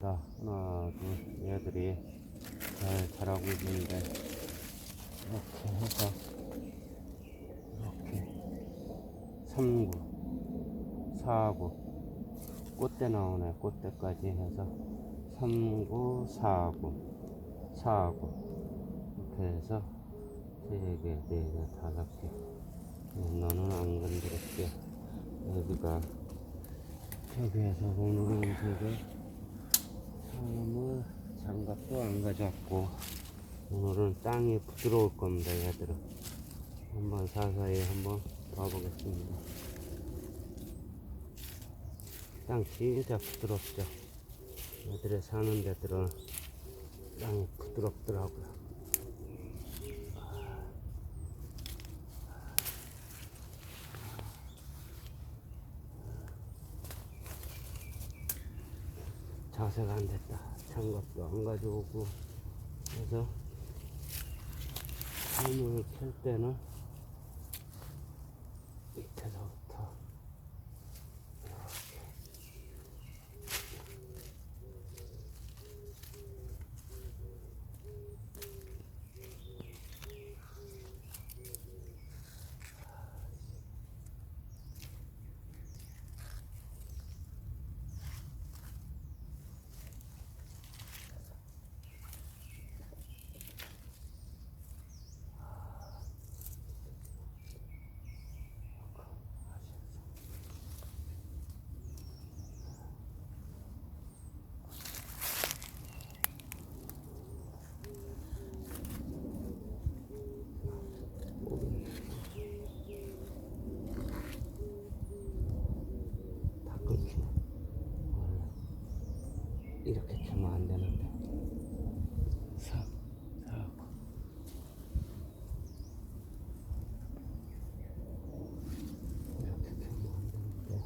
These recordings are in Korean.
자, 하나, 둘, 얘들이 잘 자라고 있는데, 이렇게 해서, 이렇게, 3구, 4구, 꽃대 나오네, 꽃대까지 해서, 3구, 4구, 4구, 이렇게 해서, 3개, 4개, 5개. 너는 안 건드릴게. 여기가, 여기에서 오늘은 제가, 사람을 장갑도 안 가져왔고 오늘은 땅이 부드러울 겁니다 얘들은 한번 사사히 한번 봐보겠습니다. 땅 진짜 부드럽죠? 얘들이 사는 데들은 땅이 부드럽더라고요 자세가 안 됐다. 장갑도 안 가져오고. 그래서, 삶을 켤 때는 이렇게 켜면 안 되는데. 사, 사고. 이렇게 켜면 안 되는데.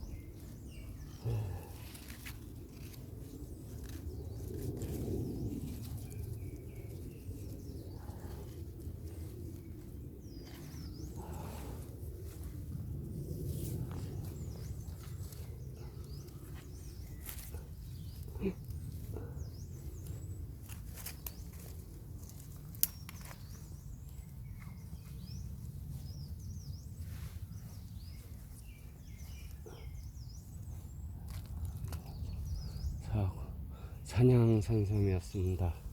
사고. 산양 산삼이었습니다.